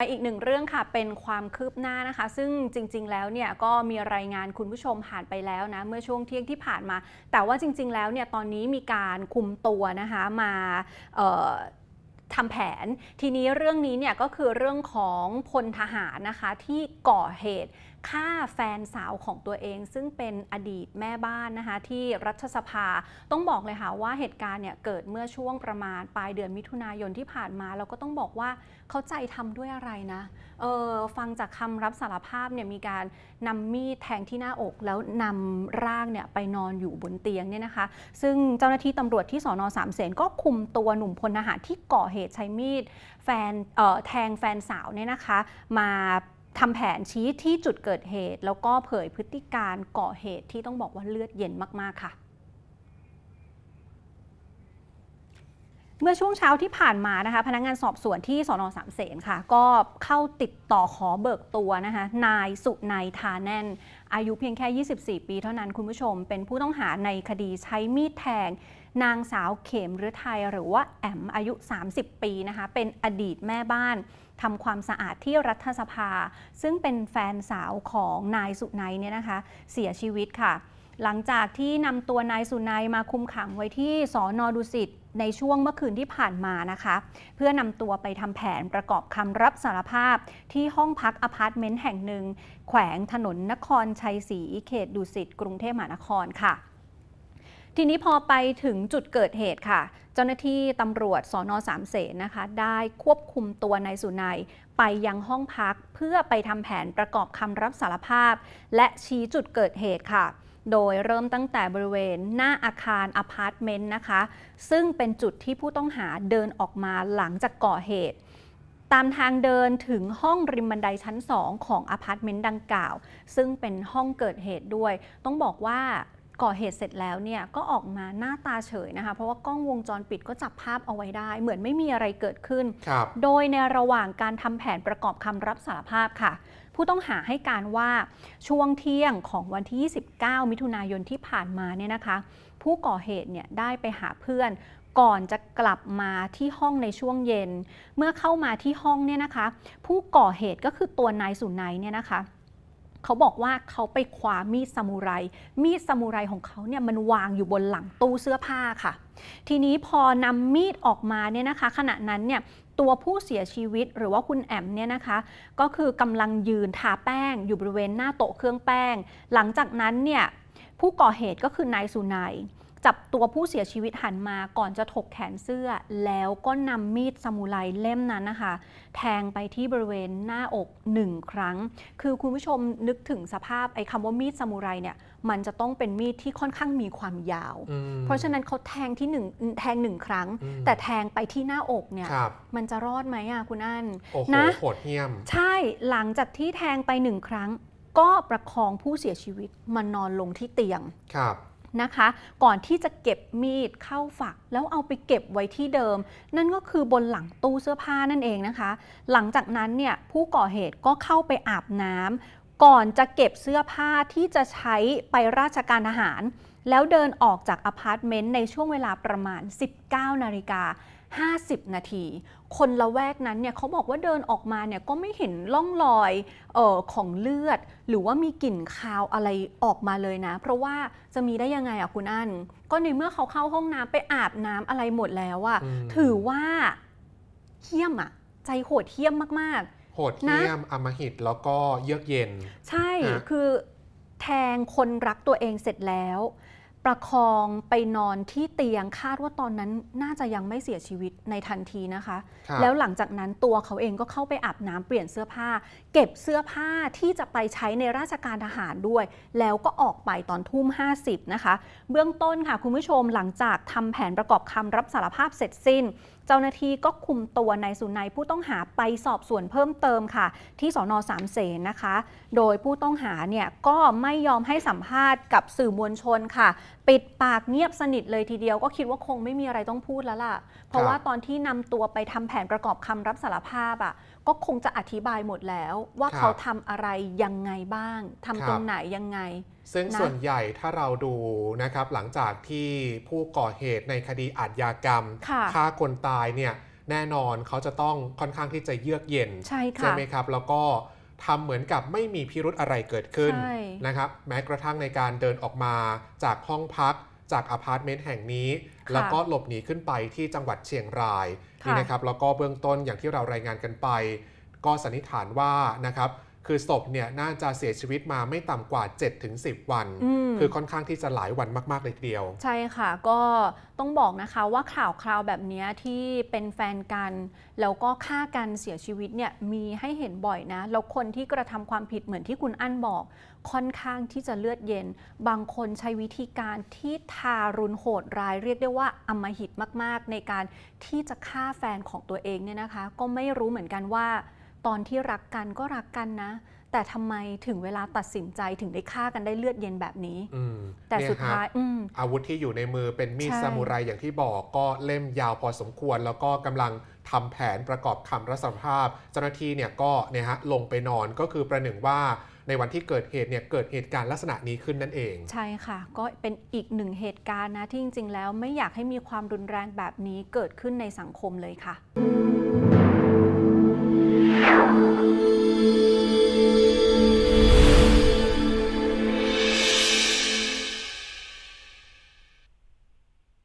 อีกหนึ่งเรื่องค่ะเป็นความคืบหน้านะคะ ซึ่งจริง ๆ แล้วเนี่ยก็มีรายงานคุณผู้ชมผ่านไปแล้วนะเมื่อช่วงเที่ยงที่ผ่านมา แต่ว่าจริง ๆ แล้วเนี่ยตอนนี้มีการคุมตัวนะคะมา ทำแผน ทีนี้เรื่องนี้เนี่ยก็คือเรื่องของพลทหารนะคะที่ก่อเหตุฆ่าแฟนสาวของตัวเองซึ่งเป็นอดีตแม่บ้านนะคะที่รัฐสภาต้องบอกเลยค่ะว่าเหตุการณ์เนี่ยเกิดเมื่อช่วงประมาณปลายเดือนมิถุนายนที่ผ่านมาเราก็ต้องบอกว่าเขาใจทำด้วยอะไรนะเออฟังจากคำรับสารภาพเนี่ยมีการนำมีดแทงที่หน้าอก แล้วนำร่างเนี่ยไปนอนอยู่บนเตียงเนี่ยนะคะ ซึ่งเจ้าหน้าที่ตำรวจที่สอนอสามเสนก็คุมตัวหนุ่มพลทหารที่ก่อเหตุใช้มีดแฟนแทงแฟนสาวเนี่ยนะคะมาทำแผนชี้ที่จุดเกิดเหตุ แล้วก็เผยพฤติการก่อเหตุที่ต้องบอกว่าเลือดเย็นมาก ๆ ค่ะเมื่อช่วงเช้าที่ผ่านมานะคะ พนักงานสอบสวนที่สอนอสามเสนค่ะ ก็เข้าติดต่อขอเบิกตัวนะคะ นายสุนัยทาแน่น อายุเพียงแค่ 24 ปีเท่านั้นคุณผู้ชม เป็นผู้ต้องหาในคดีใช้มีดแทง นางสาวเขมฤทัยหรือว่าแอมอายุ 30 ปีนะคะ เป็นอดีตแม่บ้านทำความสะอาดที่รัฐสภา ซึ่งเป็นแฟนสาวของนายสุนัยเนี่ยนะคะ เสียชีวิตค่ะ หลังจากที่นำตัวนายสุนัยมาคุมขังไว้ที่สอนอดุสิตในช่วงเมื่อคืนที่ผ่านมานะคะ เพื่อนำตัวไปทำแผนประกอบคำรับสารภาพที่ห้องพักอพาร์ตเมนต์แห่งหนึ่ง แขวงถนนนครชัยศรีเขตดุสิตกรุงเทพมหานครค่ะ ทีนี้พอไปถึงจุดเกิดเหตุค่ะ เจ้าหน้าที่ตำรวจสอนอสามเสนนะคะ ได้ควบคุมตัวนายสุนัยไปยังห้องพักเพื่อไปทำแผนประกอบคำรับสารภาพ และชี้จุดเกิดเหตุค่ะ โดยเริ่มตั้งแต่บริเวณหน้าอาคารอพาร์ตเมนต์นะคะ ซึ่งเป็นจุดที่ผู้ต้องหาเดินออกมาหลังจากก่อเหตุตามทางเดินถึงห้องริมบันไดชั้น 2 ของอพาร์ตเมนต์ดังกล่าว ซึ่งเป็นห้องเกิดเหตุด้วย ต้องบอกว่า ก่อเหตุเสร็จแล้วเนี่ยก็ออกมาหน้าตาเฉยนะคะ เพราะว่ากล้องวงจรปิดก็จับภาพเอาไว้ได้ เหมือนไม่มีอะไรเกิดขึ้นครับโดยในระหว่างการทำแผนประกอบคำรับสารภาพค่ะ ผู้ต้องหาให้การว่าช่วงเที่ยงของวันที่ 29 มิถุนายนที่ผ่านมาเนี่ยนะคะ ผู้ก่อเหตุเนี่ยได้ไปหาเพื่อนก่อนจะกลับมาที่ห้องในช่วงเย็น เมื่อเข้ามาที่ห้องเนี่ยนะคะ ผู้ก่อเหตุก็คือตัวนายสุนัยเนี่ยนะคะ เขาบอกว่าเขาไปคว้ามีดซามูไร มีดซามูไรของเขาเนี่ยมันวางอยู่บนหลังตู้เสื้อผ้าค่ะ ทีนี้พอนำมีดออกมาเนี่ยนะคะ ขณะนั้นเนี่ยตัวผู้เสียชีวิตหรือว่าคุณแอมเนี่ยนะคะ ก็คือกำลังยืนทาแป้งอยู่บริเวณหน้าโต๊ะเครื่องแป้ง หลังจากนั้นเนี่ยผู้ก่อเหตุก็คือนายสุนัย จับตัวผู้เสียชีวิตหันมาก่อนจะถกแขนเสื้อ แล้วก็นำมีดซามูไรเล่มนั้นนะคะ แทงไปที่บริเวณหน้าอกหนึ่งครั้ง คือคุณผู้ชมนึกถึงสภาพไอ้คำว่ามีดซามูไรเนี่ยมันจะต้องเป็นมีดที่ค่อนข้างมีความยาวอืมเพราะฉะนั้นเขาแทงที่หนึ่งแทงหนึ่งครั้งอืมแต่แทงไปที่หน้าอกเนี่ยครับมันจะรอดไหมอะคุณอันโอ้โหนะโหดเหี้ยม ใช่หลังจากที่แทงไปหนึ่งครั้ง ก็ประคองผู้เสียชีวิตมานอนลงที่เตียงครับ นะคะ ก่อนที่จะเก็บมีดเข้าฝัก แล้วเอาไปเก็บไว้ที่เดิม นั่นก็คือบนหลังตู้เสื้อผ้านั่นเองนะคะ หลังจากนั้นเนี่ยผู้ก่อเหตุก็เข้าไปอาบน้ำ ก่อนจะเก็บเสื้อผ้าที่จะใช้ไปราชการทหาร แล้วเดินออกจากอพาร์ตเมนต์ในช่วงเวลาประมาณ 19 นาฬิกา50 นาที คนละแวกนั้นเนี่ยเขาบอกว่าเดินออกมาเนี่ยก็ไม่เห็นร่องรอยเออของเลือด หรือว่ามีกลิ่นคาวอะไรออกมาเลยนะ เพราะว่าจะมีได้ยังไงอะคุณอันก็ในเมื่อเขาเข้าห้องน้ำไปอาบน้ำอะไรหมดแล้วอะอืมถือว่าเหี้ยมอะใจโหดเหี้ยมมากโหดเหี้ยมอำมหิตแล้วก็เยือกเย็นๆใช่ฮะคือแทงคนรักตัวเองเสร็จแล้ว ประคองไปนอนที่เตียงคาดว่าตอนนั้นน่าจะยังไม่เสียชีวิตในทันทีนะคะครับแล้วหลังจากนั้นตัวเขาเองก็เข้าไปอาบน้ำเปลี่ยนเสื้อผ้า เก็บเสื้อผ้าที่จะไปใช้ในราชการทหารด้วย แล้วก็ออกไปตอนทุ่ม 50 นะคะ เบื้องต้นค่ะคุณผู้ชมหลังจากทำแผนประกอบคำรับสารภาพเสร็จสิ้น เจ้าหน้าที่ก็คุมตัวนายสุนัยผู้ต้องหาไปสอบสวนเพิ่มเติมค่ะ ที่สอนอสามเสนนะคะ โดยผู้ต้องหาเนี่ยก็ไม่ยอมให้สัมภาษณ์กับสื่อมวลชนค่ะ ปิดปากเงียบสนิทเลยทีเดียวก็คิดว่าคงไม่มีอะไรต้องพูดแล้วล่ะ เพราะว่าตอนที่นำตัวไปทำแผนประกอบคำรับสารภาพอะ ก็คงจะอธิบายหมดแล้ว ว่าครับเขาทำอะไรยังไงบ้างทำตรงไหนยังไง ซึ่งนะส่วนใหญ่ถ้าเราดูนะครับ หลังจากที่ผู้ก่อเหตุในคดีอาชญากรรมค่ะฆ่าคนตายเนี่ยแน่นอนเขาจะต้องค่อนข้างที่จะเยือกเย็นใช่ค่ะไหมครับ แล้วก็ทำเหมือนกับไม่มีพิรุธอะไรเกิดขึ้นใช่นะครับ แม้กระทั่งในการเดินออกมาจากห้องพัก จากอพาร์ตเมนต์แห่งนี้ค่ะแล้วก็หลบหนีขึ้นไปที่จังหวัดเชียงรายค่ะนี่นะครับแล้วก็เบื้องต้นอย่างที่เรารายงานกันไป ก็สันนิษฐานว่านะครับ คือศพเนี่ยน่าจะเสียชีวิตมาไม่ต่ำกว่า 7-10 วันอืมคือค่อนข้างที่จะหลายวันมาก ๆ เลยทีเดียว ใช่ค่ะก็ต้องบอกนะคะว่าข่าวคราวแบบเนี้ยที่เป็นแฟนกัน แล้วก็ฆ่ากันเสียชีวิตเนี่ยมีให้เห็นบ่อยนะ แล้วคนที่กระทำความผิดเหมือนที่คุณอั้นบอก ค่อนข้างที่จะเลือดเย็น บางคนใช้วิธีการที่ทารุณโหดร้ายเรียกได้ว่าอำมหิตมาก ๆ ในการที่จะฆ่าแฟนของตัวเองเนี่ยนะคะ ก็ไม่รู้เหมือนกันว่า ตอนที่รักกันก็รักกันนะ แต่ทำไมถึงเวลาตัดสินใจถึงได้ฆ่ากันได้เลือดเย็นแบบนี้ อืมแต่เนี่สุดฮะท้ายอืม อาวุธที่อยู่ในมือเป็นมีดใช่ ซามูไรอย่างที่บอกก็เล่มยาวพอสมควร แล้วก็กำลังทำแผนประกอบคำรับสารภาพ เจ้าหน้าที่เนี่ยก็เนี่ยฮะลงไปนอนก็คือประหนึ่งว่าในวันที่เกิดเหตุเนี่ยเกิดเหตุการณ์ลักษณะนี้ขึ้นนั่นเอง ใช่ค่ะ ก็เป็นอีกหนึ่งเหตุการณ์นะที่จริง ๆ แล้วไม่อยากให้มีความรุนแรงแบบนี้เกิดขึ้นในสังคมเลยค่ะ Música